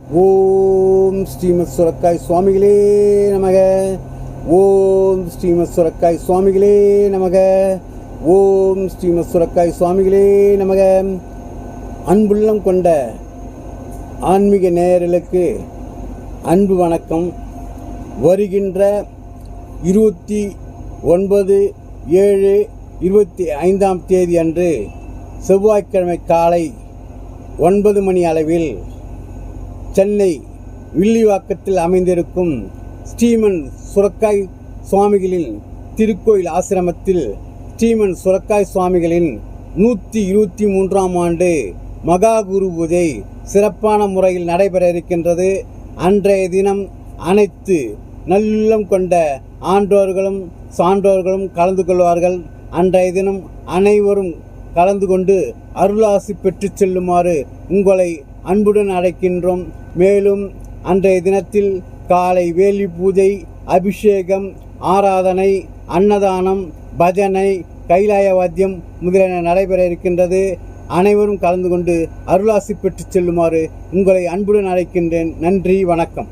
ஓம் ஸ்ரீமத் சுரக்காய் சுவாமிகளே நமக. ஓம் ஸ்ரீமத் சுரக்காய் சுவாமிகளே நமக. ஓம் ஸ்ரீமத் சுரக்காய் சுவாமிகளே நமக. அன்புள்ளம் கொண்ட ஆன்மீக நேயர்களுக்கு அன்பு வணக்கம். வருகின்ற இருபத்தி ஒன்பது ஏழு இருபத்தி ஐந்தாம் தேதி அன்று செவ்வாய்க்கிழமை காலை ஒன்பது மணி அளவில் சென்னை வில்லிவாக்கத்தில் அமைந்திருக்கும் ஸ்ரீமன் சுரக்காய் சுவாமிகளின் திருக்கோயில் ஆசிரமத்தில் ஸ்ரீமன் சுரக்காய் சுவாமிகளின் நூற்றி இருபத்தி மூன்றாம் ஆண்டு மகா குரு பூஜை சிறப்பான முறையில் நடைபெற இருக்கின்றது. அன்றைய தினம் அனைத்து நல்லுள்ளம் கொண்ட ஆண்டோர்களும் சான்றோர்களும் கலந்து கொள்வார்கள். அன்றைய தினம் அனைவரும் கலந்து கொண்டு அருளாசி பெற்று செல்லுமாறு உங்களை அன்புடன் அழைக்கின்றோம். மேலும் அன்றைய தினத்தில் காலை வேலி பூஜை அபிஷேகம் ஆராதனை அன்னதானம் பஜனை கைலாய வாத்தியம் முதலியன நடைபெற இருக்கின்றது. அனைவரும் கலந்து கொண்டு அருளாசி பெற்றுச் செல்லுமாறு உங்களை அன்புடன் அழைக்கின்றேன். நன்றி வணக்கம்.